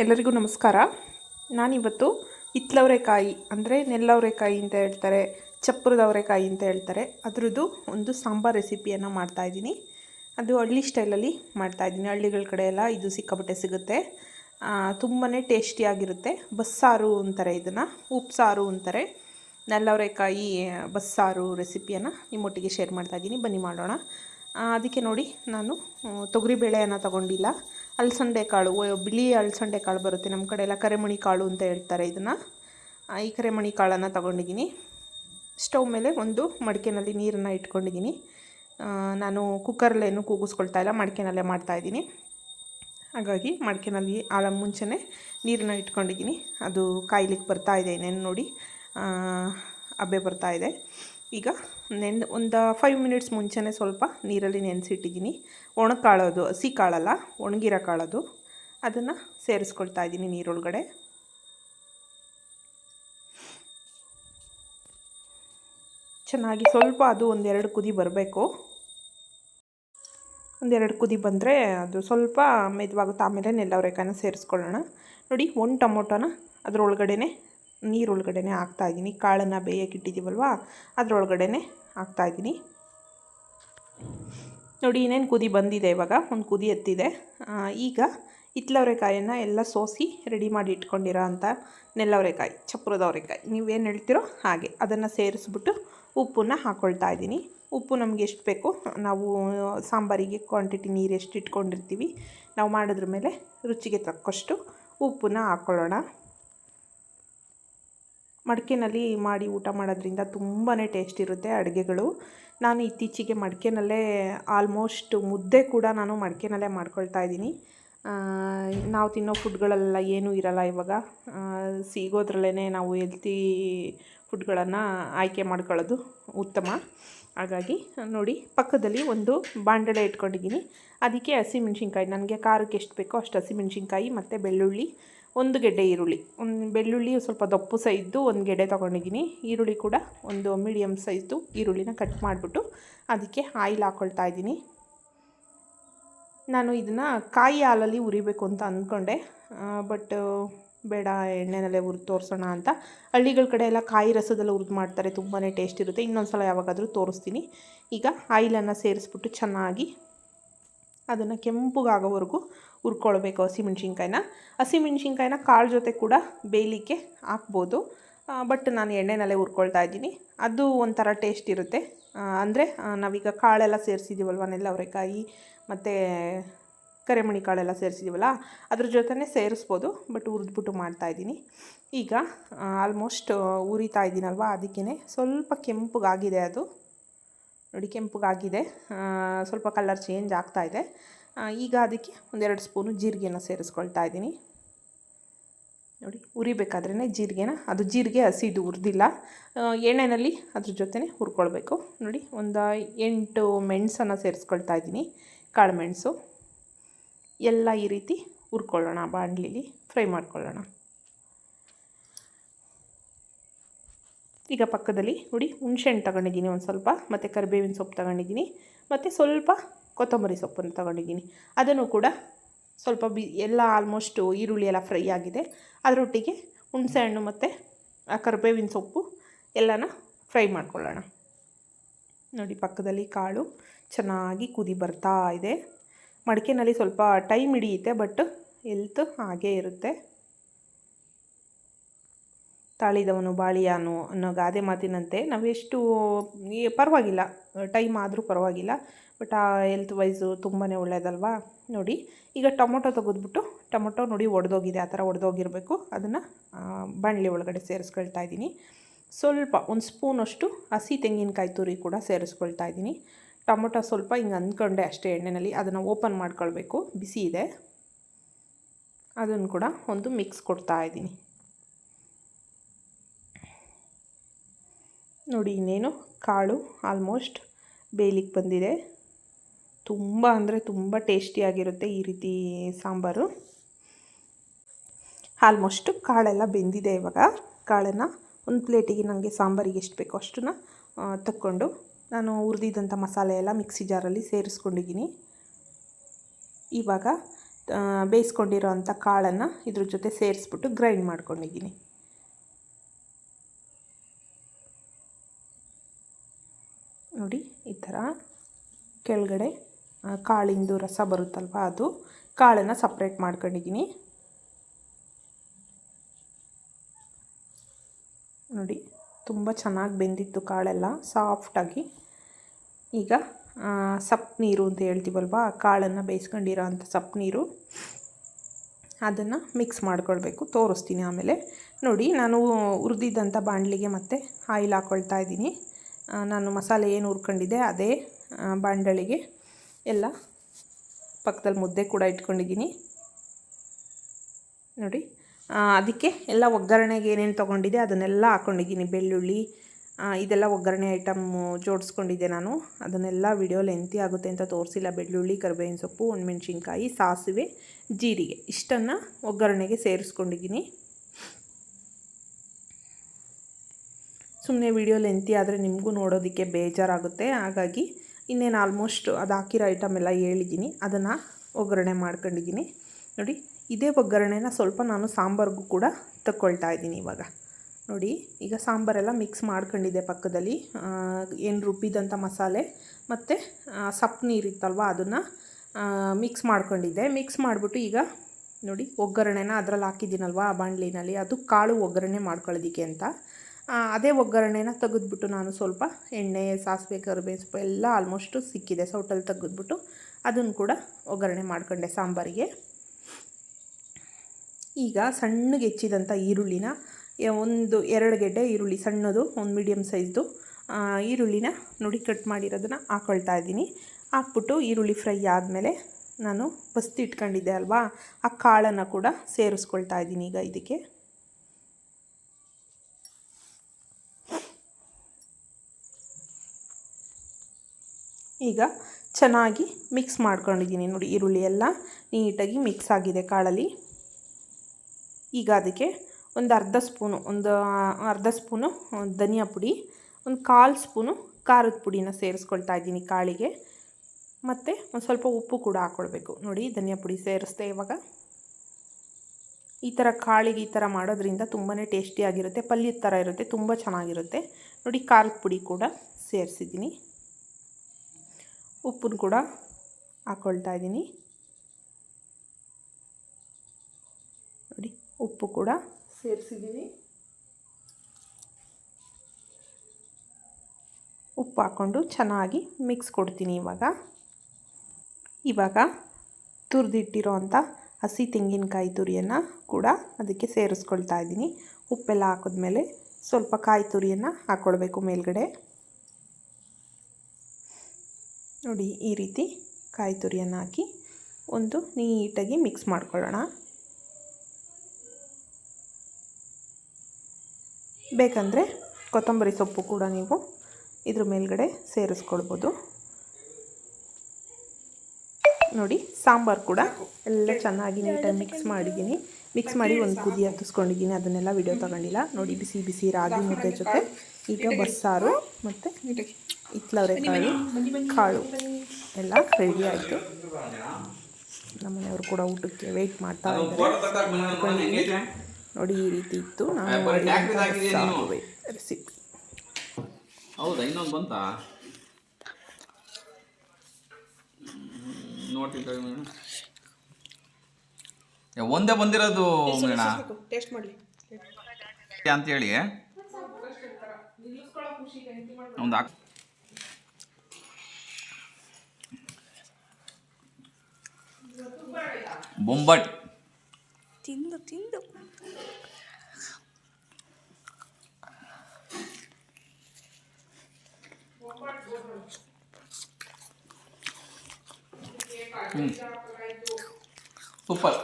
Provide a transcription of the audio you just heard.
ಎಲ್ಲರಿಗೂ ನಮಸ್ಕಾರ. ನಾನಿವತ್ತು ಹಿತ್ಲವರೆಕಾಯಿ ಅಂದರೆ ನೆಲ್ಲವರೆಕಾಯಿ ಅಂತ ಹೇಳ್ತಾರೆ, ಚಪ್ಪರದವರೆಕಾಯಿ ಅಂತ ಹೇಳ್ತಾರೆ. ಅದರದ್ದು ಒಂದು ಸಾಂಬಾರ್ ರೆಸಿಪಿಯನ್ನು ಮಾಡ್ತಾಯಿದ್ದೀನಿ ಅದು ಹಳ್ಳಿ ಸ್ಟೈಲಲ್ಲಿ ಮಾಡ್ತಾಯಿದ್ದೀನಿ ಹಳ್ಳಿಗಳ ಕಡೆ ಎಲ್ಲ ಇದು ಸಿಕ್ಕಾಪಟ್ಟೆ ಸಿಗುತ್ತೆ. ತುಂಬಾ ಟೇಸ್ಟಿಯಾಗಿರುತ್ತೆ ಬಸ್ಸಾರು ಅಂತಾರೆ ಇದನ್ನು ಉಪ್ಸಾರು ಅಂತಾರೆ. ನೆಲ್ಲವರೆಕಾಯಿ, ಬಸ್ಸಾರು ರೆಸಿಪಿಯನ್ನು ನಿಮ್ಮೊಟ್ಟಿಗೆ ಶೇರ್ ಮಾಡ್ತಾಯಿದ್ದೀನಿ ಬನ್ನಿ ಮಾಡೋಣ. ಅದಕ್ಕೆ ನೋಡಿ, ನಾನು ತೊಗರಿಬೇಳೆಯನ್ನು ತಗೊಂಡಿಲ್ಲ. ಅಲಸಂದೆ ಕಾಳು. ಬಿಳಿ ಅಲಸಂದೆ ಕಾಳು ಬರುತ್ತೆ ನಮ್ಮ ಕಡೆ ಎಲ್ಲ ಕರೆಮಣಿ ಕಾಳು ಅಂತ ಹೇಳ್ತಾರೆ ಇದನ್ನು. ಈ ಕರೆಮಣಿ ಕಾಳನ್ನು ತಗೊಂಡಿದ್ದೀನಿ. ಸ್ಟವ್ ಮೇಲೆ ಒಂದು ಮಡಿಕೆನಲ್ಲಿ ನೀರನ್ನು ಇಟ್ಕೊಂಡಿದ್ದೀನಿ. ನಾನು ಕುಕ್ಕರಲ್ಲೇನು ಕೂಗಿಸ್ಕೊಳ್ತಾ ಇಲ್ಲ, ಮಡಿಕೆನಲ್ಲೇ ಮಾಡ್ತಾಯಿದ್ದೀನಿ ಹಾಗಾಗಿ ಮಡಿಕೆನಲ್ಲಿ ಆಳ ಮುಂಚೆನೇ ನೀರನ್ನ ಇಟ್ಕೊಂಡಿದ್ದೀನಿ. ಅದು ಕಾಯ್ಲಿಕ್ಕೆ ಬರ್ತಾ ಇದೆ ಇನ್ನೇನು ನೋಡಿ. ಹಬ್ಬೆ ಹಬೆ ಬರ್ತಾ ಇದೆ. ಈಗ ನೆನ್, ಒಂದು ಫೈವ್ ಮಿನಿಟ್ಸ್ ಮುಂಚೆನೇ ಸ್ವಲ್ಪ ನೀರಲ್ಲಿ ನೆನೆಸಿಟ್ಟಿದ್ದೀನಿ. ಒಣ ಕಾಳೋದು ಹಸಿ ಕಾಳಲ್ಲ, ಒಣಗಿರೋ ಕಾಳೋದು. ಅದನ್ನು ಸೇರಿಸ್ಕೊಳ್ತಾ ಇದ್ದೀನಿ ನೀರೊಳಗಡೆ. ಚೆನ್ನಾಗಿ ಸ್ವಲ್ಪ ಅದು ಒಂದೆರಡು ಕುದಿ ಬರಬೇಕು. ಒಂದೆರಡು ಕುದಿ ಬಂದರೆ ಅದು ಸ್ವಲ್ಪ ಮೆದುವಾಗುತ್ತೆ. ಆಮೇಲೆ ನೆಲ್ಲವರೆಕಾಯನ್ನ ಸೇರಿಸ್ಕೊಳ್ಳೋಣ. ನೋಡಿ, ಒಂದು ಟೊಮೊಟೊನ ಅದರೊಳಗಡೆನೆ ನೀರೊಳಗಡೆನೆ ಹಾಕ್ತಾಯಿದ್ದೀನಿ ಕಾಳನ್ನು ಬೇಯಕ್ಕೆ ಇಟ್ಟಿದ್ದೀವಲ್ವ? ಹಾಕ್ತಾ ಹಾಕ್ತಾಯಿದ್ದೀನಿ ನೋಡಿ, ಇನ್ನೇನು ಕುದಿ ಬಂದಿದೆ ಇವಾಗ. ಒಂದು ಕುದಿ ಎತ್ತಿದೆ. ಈಗ ಹಿತ್ಲವರೆಕಾಯನ್ನು ಎಲ್ಲ ಸೋಸಿ ರೆಡಿ ಮಾಡಿ ಇಟ್ಕೊಂಡಿರೋ ಅಂಥ ನೆಲ್ಲವರೆಕಾಯಿ ನೀವು ನೀವೇನು ಹೇಳ್ತೀರೋ ಹಾಗೆ. ಅದನ್ನು ಸೇರಿಸ್ಬಿಟ್ಟು ಉಪ್ಪನ್ನು ಹಾಕ್ಕೊಳ್ತಾ ಇದ್ದೀನಿ. ಉಪ್ಪು ನಮಗೆ ಎಷ್ಟು ಬೇಕು? ನಾವು ಸಾಂಬಾರಿಗೆ ಕ್ವಾಂಟಿಟಿ ನೀರು ಎಷ್ಟು ಇಟ್ಕೊಂಡಿರ್ತೀವಿ, ನಾವು ಮಾಡಿದ್ರ ಮೇಲೆ ರುಚಿಗೆ ತಕ್ಕಷ್ಟು ಉಪ್ಪನ್ನ ಹಾಕ್ಕೊಳ್ಳೋಣ ಮಡಿಕೆನಲ್ಲಿ ಮಾಡಿ ಊಟ ಮಾಡೋದ್ರಿಂದ ತುಂಬಾ ಟೇಸ್ಟ್ ಇರುತ್ತೆ ಅಡುಗೆಗಳು. ನಾನು ಇತ್ತೀಚೆಗೆ ಮಡಿಕೆನಲ್ಲೇ ಆಲ್ಮೋಸ್ಟ್ ಮುದ್ದೆ ಕೂಡ ನಾನು ಮಡಿಕೆನಲ್ಲೇ ಮಾಡ್ಕೊಳ್ತಾ ಇದ್ದೀನಿ. ನಾವು ತಿನ್ನೋ ಫುಡ್ಗಳೆಲ್ಲ ಏನೂ ಇರಲ್ಲ ಇವಾಗ. ಸಿಗೋದ್ರಲ್ಲೇ ನಾವು ಹೆಲ್ತಿ ಫುಡ್ಗಳನ್ನು ಆಯ್ಕೆ ಮಾಡ್ಕೊಳ್ಳೋದು ಉತ್ತಮ. ಹಾಗಾಗಿ ನೋಡಿ, ಪಕ್ಕದಲ್ಲಿ ಒಂದು ಬಾಂಡಳೆ ಇಟ್ಕೊಂಡಿದ್ದೀನಿ. ಅದಕ್ಕೆ ಹಸಿಮೆಣ್ಸಿನ್ಕಾಯಿ ನನಗೆ ಖಾರಕ್ಕೆ ಎಷ್ಟು ಬೇಕೋ ಅಷ್ಟು ಹಸಿಮೆಣ್ಸಿನ್ಕಾಯಿ ಮತ್ತು ಬೆಳ್ಳುಳ್ಳಿ ಒಂದು ಗೆಡ್ಡೆ ಈರುಳ್ಳಿ. ಒಂದು ಬೆಳ್ಳುಳ್ಳಿ ಸ್ವಲ್ಪ ದಪ್ಪು ಸೈಜ್ದು ಒಂದು ಗೆಡ್ಡೆ ತೊಗೊಂಡಿದ್ದೀನಿ. ಈರುಳ್ಳಿ ಕೂಡ ಒಂದು ಮೀಡಿಯಮ್ ಸೈಜ್ದು ಈರುಳ್ಳಿನ ಕಟ್ ಮಾಡಿಬಿಟ್ಟು ಅದಕ್ಕೆ ಆಯಿಲ್ ಹಾಕ್ಕೊಳ್ತಾ ಇದ್ದೀನಿ. ನಾನು ಇದನ್ನು ಕಾಯಿ ಹಾಲಲ್ಲಿ ಉರಿಬೇಕು ಅಂತ ಅಂದ್ಕೊಂಡೆ ಬಟ್ ಬೇಡ, ಎಣ್ಣೆನಲ್ಲೇ ಹುರಿದು ತೋರಿಸೋಣ ಅಂತ. ಹಳ್ಳಿಗಳ ಕಡೆ ಎಲ್ಲ ಕಾಯಿ ರಸದೆಲ್ಲ ಹುರಿದು ಮಾಡ್ತಾರೆ ತುಂಬಾ ಟೇಸ್ಟ್ ಇರುತ್ತೆ. ಇನ್ನೊಂದು ಸಲ ಯಾವಾಗಾದರೂ ತೋರಿಸ್ತೀನಿ. ಈಗ ಆಯಿಲನ್ನು ಸೇರಿಸ್ಬಿಟ್ಟು ಚೆನ್ನಾಗಿ ಅದನ್ನು ಕೆಂಪುಗಾಗೋವರೆಗೂ ಹುರ್ಕೊಳ್ಬೇಕು ಹಸಿಮೆಣ್ಸಿನ್ಕಾಯಿನ ಹಸಿಮೆಣ್ಸಿನ್ಕಾಯಿನ ಕಾಳು ಜೊತೆ ಕೂಡ ಬೇಯಲಿಕ್ಕೆ ಹಾಕ್ಬೋದು. ಬಟ್ ನಾನು ಎಣ್ಣೆನಲ್ಲೇ ಹುರ್ಕೊಳ್ತಾ ಇದ್ದೀನಿ. ಅದು ಒಂಥರ ಟೇಸ್ಟ್ ಇರುತ್ತೆ. ಅಂದರೆ ನಾವೀಗ ಕಾಳೆಲ್ಲ ಸೇರಿಸಿದ್ದೀವಲ್ವ ನೆಲ್ಲವರೆಕಾಯಿ ಮತ್ತು ಕರೆಮಣಿ ಕಾಳೆಲ್ಲ ಸೇರಿಸಿದ್ದೀವಲ್ಲ ಅದ್ರ ಜೊತೆನೇ ಸೇರಿಸ್ಬೋದು ಬಟ್ ಹುರಿದ್ಬಿಟ್ಟು ಮಾಡ್ತಾಯಿದ್ದೀನಿ ಈಗ ಆಲ್ಮೋಸ್ಟ್ ಉರಿತಾ ಇದ್ದೀನಲ್ವ ಅದಕ್ಕೇ ಸ್ವಲ್ಪ ಕೆಂಪುಗಾಗಿದೆ ಅದು. ನೋಡಿ ಕೆಂಪುಗಾಗಿದೆ. ಸ್ವಲ್ಪ ಕಲರ್ ಚೇಂಜ್ ಆಗ್ತಾ ಇದೆ. ಆ, ಈಗ ಅದಕ್ಕೆ ಒಂದೆರಡು ಸ್ಪೂನು ಜೀರಿಗೆನ ಸೇರಿಸ್ಕೊಳ್ತಾ ಇದ್ದೀನಿ. ನೋಡಿ ಉರಿಬೇಕಾದ್ರೇ ಜೀರಿಗೆನ. ಅದು ಜೀರಿಗೆ ಹಸಿದು ಹುರಿದಿಲ್ಲ ಎಣ್ಣೆಯಲ್ಲಿ ಅದ್ರ ಜೊತೆ ಹುರ್ಕೊಳ್ಬೇಕು. ನೋಡಿ, ಒಂದು ಎಂಟು ಮೆಣಸನ್ನು ಸೇರಿಸ್ಕೊಳ್ತಾ ಇದ್ದೀನಿ, ಕಾಳು ಮೆಣಸು. ಎಲ್ಲ ಈ ರೀತಿ ಹುರ್ಕೊಳ್ಳೋಣ ಬಾಣಲಿಲಿ, ಫ್ರೈ ಮಾಡ್ಕೊಳ್ಳೋಣ. ಈಗ ಪಕ್ಕದಲ್ಲಿ, ನೋಡಿ, ಹುಣ್ಸೆಹಣ್ಣು ತಗೊಂಡಿದ್ದೀನಿ ಒಂದು ಸ್ವಲ್ಪ, ಮತ್ತು ಕರಿಬೇವಿನ ಸೊಪ್ಪು ತಗೊಂಡಿದ್ದೀನಿ, ಮತ್ತು ಸ್ವಲ್ಪ ಕೊತ್ತಂಬರಿ ಸೊಪ್ಪನ್ನು ತಗೊಂಡಿದ್ದೀನಿ. ಅದನ್ನು ಕೂಡ ಸ್ವಲ್ಪ ಬಿ, ಎಲ್ಲ ಆಲ್ಮೋಸ್ಟು ಈರುಳ್ಳಿ ಎಲ್ಲ ಫ್ರೈ ಆಗಿದೆ. ಅದರೊಟ್ಟಿಗೆ ಹುಣಸೆಹಣ್ಣು ಮತ್ತು, ಆ, ಕರಿಬೇವಿನ ಸೊಪ್ಪು ಎಲ್ಲನ ಫ್ರೈ ಮಾಡ್ಕೊಳ್ಳೋಣ. ನೋಡಿ ಪಕ್ಕದಲ್ಲಿ ಕಾಳು ಚೆನ್ನಾಗಿ ಕುದಿ ಬರ್ತಾ ಇದೆ. ಮಡಿಕೆನಲ್ಲಿ ಸ್ವಲ್ಪ ಟೈಮ್ ಹಿಡಿಯುತ್ತೆ ಬಟ್ ಎಲ್ತ್ ಹಾಗೇ ಇರುತ್ತೆ. ತಾಳಿದವನು ಬಾಳಿಯಾನು ಅನ್ನೋ ಗಾದೆ ಮಾತಿನಂತೆ. ನಾವೆಷ್ಟು ಪರವಾಗಿಲ್ಲ. ಟೈಮ್ ಆದರೂ ಪರವಾಗಿಲ್ಲ. ಬಟ್ ಆ ಹೆಲ್ತ್ ವೈಸು ತುಂಬಾ ಒಳ್ಳೆಯದಲ್ವಾ ನೋಡಿ, ಈಗ ಟೊಮೊಟೊ ತೆಗೆದ್ಬಿಟ್ಟು ಟೊಮೊಟೊ ನೋಡಿ ಒಡೆದೋಗಿದೆ, ಆ ಥರ ಒಡೆದೋಗಿರಬೇಕು. ಅದನ್ನು ಬಾಣಲಿ ಒಳಗಡೆ ಸೇರಿಸ್ಕೊಳ್ತಾ ಇದ್ದೀನಿ. ಸ್ವಲ್ಪ, ಒಂದು ಸ್ಪೂನಷ್ಟು ಹಸಿ ತೆಂಗಿನಕಾಯಿ ತುರಿ ಕೂಡ ಸೇರಿಸ್ಕೊಳ್ತಾ ಇದ್ದೀನಿ. ಟೊಮೊಟೊ ಸ್ವಲ್ಪ ಹಿಂಗೆ ಅಂದ್ಕೊಂಡೆ ಅಷ್ಟೇ ಎಣ್ಣೆಯಲ್ಲಿ ಅದನ್ನು ಓಪನ್ ಮಾಡ್ಕೊಳ್ಬೇಕು. ಬಿಸಿ ಇದೆ. ಅದನ್ನು ಕೂಡ ಒಂದು ಮಿಕ್ಸ್ ಕೊಡ್ತಾ ಇದ್ದೀನಿ. ನೋಡಿ, ಇನ್ನೇನು ಕಾಳು ಆಲ್ಮೋಸ್ಟ್ ಬೇಯಲಿಕ್ಕೆ ಬಂದಿದೆ. ತುಂಬ ಅಂದರೆ ತುಂಬ ಟೇಸ್ಟಿಯಾಗಿರುತ್ತೆ ಈ ರೀತಿ ಸಾಂಬಾರು. ಆಲ್ಮೋಸ್ಟು ಕಾಳೆಲ್ಲ ಬೆಂದಿದೆ ಇವಾಗ. ಕಾಳನ್ನು ಒಂದು ಪ್ಲೇಟಿಗೆ ನನಗೆ ಸಾಂಬಾರಿಗೆ ಎಷ್ಟು ಬೇಕೋ ಅಷ್ಟನ್ನು ತಕ್ಕೊಂಡು ನಾನು ಹುರಿದಿದ್ದಂಥ ಮಸಾಲೆ ಎಲ್ಲ ಮಿಕ್ಸಿ ಜಾರಲ್ಲಿ ಸೇರಿಸ್ಕೊಂಡಿದ್ದೀನಿ. ಇವಾಗ ಬೇಯಿಸ್ಕೊಂಡಿರೋ ಅಂಥ ಕಾಳನ್ನು ಇದ್ರ ಜೊತೆ ಸೇರಿಸ್ಬಿಟ್ಟು ಗ್ರೈಂಡ್ ಮಾಡ್ಕೊಂಡಿದ್ದೀನಿ. ನೋಡಿ, ಈ ಥರ ಕೆಳಗಡೆ ಕಾಳಿಂದು ರಸ ಬರುತ್ತಲ್ವ ಅದು? ಕಾಳನ್ನು ಸಪ್ರೇಟ್ ಮಾಡ್ಕೊಂಡಿದ್ದೀನಿ ನೋಡಿ, ತುಂಬ ಚೆನ್ನಾಗಿ ಬೆಂದಿತ್ತು ಕಾಳೆಲ್ಲ ಸಾಫ್ಟಾಗಿ ಈಗ ಸಪ್ ನೀರು ಅಂತ ಹೇಳ್ತೀವಲ್ವ, ಆ ಕಾಳನ್ನು ಬೇಯಿಸ್ಕೊಂಡಿರೋ ಅಂಥ ಸಪ್ ನೀರು. ಅದನ್ನು ಮಿಕ್ಸ್ ಮಾಡ್ಕೊಳ್ಬೇಕು, ತೋರಿಸ್ತೀನಿ ಆಮೇಲೆ. ನೋಡಿ, ನಾನು ಹುರಿದಿದ್ದಂಥ ಬಾಣಲಿಗೆ ಮತ್ತೆ ಆಯಿಲ್ ಹಾಕ್ಕೊಳ್ತಾ ಇದ್ದೀನಿ. ನಾನು ಮಸಾಲೆ ಏನು ಹುರ್ಕೊಂಡಿದ್ದೆ, ಅದೇ ಬಾಣಲಿಗೆ ಎಲ್ಲ ಪಕ್ಕದಲ್ಲಿ ಮುದ್ದೆ ಕೂಡ ಇಟ್ಕೊಂಡಿದ್ದೀನಿ. ನೋಡಿ ಅದಕ್ಕೆ ಎಲ್ಲ ಒಗ್ಗರಣೆಗೆ ಏನೇನು ತೊಗೊಂಡಿದೆ ಅದನ್ನೆಲ್ಲ ಹಾಕ್ಕೊಂಡಿದ್ದೀನಿ ಬೆಳ್ಳುಳ್ಳಿ ಇದೆಲ್ಲ ಒಗ್ಗರಣೆ ಐಟಮ್ಮು ಜೋಡಿಸ್ಕೊಂಡಿದ್ದೆ ನಾನು. ಅದನ್ನೆಲ್ಲ ವಿಡಿಯೋ ಲೆಂತಿ ಆಗುತ್ತೆ ಅಂತ ತೋರಿಸಿಲ್ಲ. ಬೆಳ್ಳುಳ್ಳಿ, ಕರಿಬೇವಿನ ಸೊಪ್ಪು ಒಣಮೆಣ್ಸಿನ್ಕಾಯಿ ಸಾಸಿವೆ, ಜೀರಿಗೆ, ಇಷ್ಟನ್ನು ಒಗ್ಗರಣೆಗೆ ಸೇರಿಸ್ಕೊಂಡಿದ್ದೀನಿ. ಸುಮ್ಮನೆ ವಿಡಿಯೋ ಲೆಂತಿ ಆದರೆ ನಿಮಗೂ ನೋಡೋದಕ್ಕೆ ಬೇಜಾರಾಗುತ್ತೆ. ಹಾಗಾಗಿ ಇನ್ನೇನು ಆಲ್ಮೋಸ್ಟ್ ಅದು ಹಾಕಿರೋ ಐಟಮ್ ಎಲ್ಲ ಹೇಳಿದ್ದೀನಿ ಅದನ್ನು ಒಗ್ಗರಣೆ ಮಾಡ್ಕೊಂಡಿದ್ದೀನಿ ನೋಡಿ, ಇದೇ ಒಗ್ಗರಣೆನ ಸ್ವಲ್ಪ ನಾನು ಸಾಂಬಾರಿಗೂ ಕೂಡ ತಗೊಳ್ತಾ ಇದ್ದೀನಿ ಇವಾಗ. ನೋಡಿ, ಈಗ ಸಾಂಬಾರೆಲ್ಲ ಮಿಕ್ಸ್ ಮಾಡ್ಕೊಂಡಿದ್ದೆ ಪಕ್ಕದಲ್ಲಿ. ಏನು ರುಬ್ಬಿದಂಥ ಮಸಾಲೆ ಮತ್ತು ಸಪ್ಪು ನೀರಿತ್ತಲ್ವ ಅದನ್ನು ಮಿಕ್ಸ್ ಮಾಡ್ಕೊಂಡಿದ್ದೆ. ಮಿಕ್ಸ್ ಮಾಡಿಬಿಟ್ಟು ಈಗ ನೋಡಿ, ಒಗ್ಗರಣೆನ ಅದರಲ್ಲಿ ಹಾಕಿದ್ದೀನಲ್ವ ಆ ಬಾಣಲಿನಲ್ಲಿ. ಅದು ಕಾಳು ಒಗ್ಗರಣೆ ಮಾಡ್ಕೊಳ್ಳೋದಕ್ಕೆ ಅಂತ. ಅದೇ ಒಗ್ಗರಣೆನ ತೆಗೆದ್ಬಿಟ್ಟು ನಾನು ಸ್ವಲ್ಪ ಎಣ್ಣೆ, ಸಾಸಿವೆ ಕರಿಬೇವು ಸೊಪ್ಪು ಎಲ್ಲ ಆಲ್ಮೋಸ್ಟು ಸಿಕ್ಕಿದೆ. ಸೌಟಲ್ಲಿ ತೆಗೆದ್ಬಿಟ್ಟು ಅದನ್ನು ಕೂಡ ಒಗ್ಗರಣೆ ಮಾಡ್ಕೊಂಡೆ ಸಾಂಬಾರಿಗೆ. ಈಗ ಸಣ್ಣಗೆ ಹೆಚ್ಚಿದಂಥ ಈರುಳ್ಳಿನ ಒಂದು ಎರಡು ಗೆಡ್ಡೆ ಈರುಳ್ಳಿ ಸಣ್ಣದು, ಒಂದು ಮೀಡಿಯಮ್ ಸೈಜ್ದು ಈರುಳ್ಳಿನ ನುಡಿ ಕಟ್ ಮಾಡಿರೋದನ್ನು ಹಾಕ್ಕೊಳ್ತಾ ಇದ್ದೀನಿ. ಹಾಕ್ಬಿಟ್ಟು ಈರುಳ್ಳಿ ಫ್ರೈ ಆದಮೇಲೆ ನಾನು ಬಸ್ತಿ ಇಟ್ಕೊಂಡಿದ್ದೆ ಅಲ್ವಾ? ಆ ಕಾಳನ್ನು ಕೂಡ ಸೇರಿಸ್ಕೊಳ್ತಾ ಇದ್ದೀನಿ ಈಗ ಇದಕ್ಕೆ. ಈಗ ಚೆನ್ನಾಗಿ ಮಿಕ್ಸ್ ಮಾಡ್ಕೊಂಡಿದ್ದೀನಿ ನೋಡಿ ಈರುಳ್ಳಿ ಎಲ್ಲ ನೀಟಾಗಿ ಮಿಕ್ಸ್ ಆಗಿದೆ ಕಾಳಲ್ಲಿ. ಈಗ ಅದಕ್ಕೆ ಒಂದು ಅರ್ಧ ಸ್ಪೂನು, ಒಂದು ಅರ್ಧ ಸ್ಪೂನು ಧನಿಯಾ ಪುಡಿ, ಒಂದು ಕಾಲು ಸ್ಪೂನು ಖಾರದ ಪುಡಿನ ಸೇರಿಸ್ಕೊಳ್ತಾ ಇದ್ದೀನಿ ಕಾಳಿಗೆ. ಮತ್ತು ಒಂದು ಸ್ವಲ್ಪ ಉಪ್ಪು ಕೂಡ ಹಾಕ್ಕೊಳ್ಬೇಕು ನೋಡಿ ಧನಿಯಾ ಪುಡಿ ಸೇರಿಸ್ದೆ ಇವಾಗ. ಈ ಥರ ಕಾಳಿಗೆ ಈ ಥರ ಮಾಡೋದ್ರಿಂದ ತುಂಬಾ ಟೇಸ್ಟಿಯಾಗಿರುತ್ತೆ ಪಲ್ಯದ ಥರ ಇರುತ್ತೆ, ತುಂಬ ಚೆನ್ನಾಗಿರುತ್ತೆ. ನೋಡಿ ಖಾರದ ಪುಡಿ ಕೂಡ ಸೇರಿಸಿದ್ದೀನಿ. ಉಪ್ಪನ್ನು ಕೂಡ ಹಾಕ್ಕೊಳ್ತಾ ಇದ್ದೀನಿ. ನೋಡಿ, ಉಪ್ಪು ಕೂಡ ಸೇರಿಸಿದ್ದೀನಿ. ಉಪ್ಪು ಹಾಕ್ಕೊಂಡು ಚೆನ್ನಾಗಿ ಮಿಕ್ಸ್ ಕೊಡ್ತೀನಿ ಇವಾಗ. ಇವಾಗ ತುರಿದಿಟ್ಟಿರೋ ಅಂಥ ಹಸಿ ತೆಂಗಿನಕಾಯಿ ತುರಿಯನ್ನು ಕೂಡ ಅದಕ್ಕೆ ಸೇರಿಸ್ಕೊಳ್ತಾ ಇದ್ದೀನಿ. ಉಪ್ಪೆಲ್ಲ ಹಾಕಿದ್ಮೇಲೆ ಸ್ವಲ್ಪ ಕಾಯಿ ತುರಿಯನ್ನು ಹಾಕ್ಕೊಳ್ಬೇಕು ಮೇಲ್ಗಡೆ. ನೋಡಿ ಈ ರೀತಿ ಕಾಯಿ ತುರಿಯನ್ನು ಹಾಕಿ ಒಂದು ನೀಟಾಗಿ ಮಿಕ್ಸ್ ಮಾಡ್ಕೊಳ್ಳೋಣ. ಬೇಕಂದರೆ ಕೊತ್ತಂಬರಿ ಸೊಪ್ಪು ಕೂಡ ನೀವು ಇದ್ರ ಮೇಲ್ಗಡೆ ಸೇರಿಸ್ಕೊಳ್ಬೋದು. ನೋಡಿ ಸಾಂಬಾರು ಕೂಡ ಎಲ್ಲ ಚೆನ್ನಾಗಿ ನೀಟಾಗಿ ಮಿಕ್ಸ್ ಮಾಡಿದ್ದೀನಿ. ಮಿಕ್ಸ್ ಮಾಡಿ ಒಂದು ಕುದಿ ಹತ್ತಿಸ್ಕೊಂಡಿದ್ದೀನಿ. ಅದನ್ನೆಲ್ಲ ವಿಡಿಯೋ ತಗೊಂಡಿಲ್ಲ. ನೋಡಿ ಬಿಸಿ ಬಿಸಿ ರಾಗಿ ಮುದ್ದೆ ಜೊತೆ ಈಗ ಬಸ್ಸಾರು ಮತ್ತು ಇತ್ಲವರೆಕಾಳು ಕಾಳು. ಎಲ್ಲ ರೆಡಿ ಆಯಿತು. ನಮ್ಮನೆಯವರು ಕೂಡ ಊಟಕ್ಕೆ ವೆಯ್ಟ್ ಮಾಡ್ತಾ ಇದ್ದಾರೆ. ನೋಡಿ ಈ ರೀತಿ ಇತ್ತು. ನಾನು ರೆಸಿಪಿ ಹೌದಾ ಇನ್ನೊಂದು ಬಂತಾ? ನೋಡ್ತಿದ್ದೆ ಒಂದೇ ಬಂದಿರೋದು ಮೇಣ ಟೇಸ್ಟ್ ಮಾಡಲಿ. ಅಂತೇಳಿ ಒಂದು ಹಾಕ್ ಬೊಂಬಟ್ ತಿಂದು ತಿಂದು ಸೂಪರ್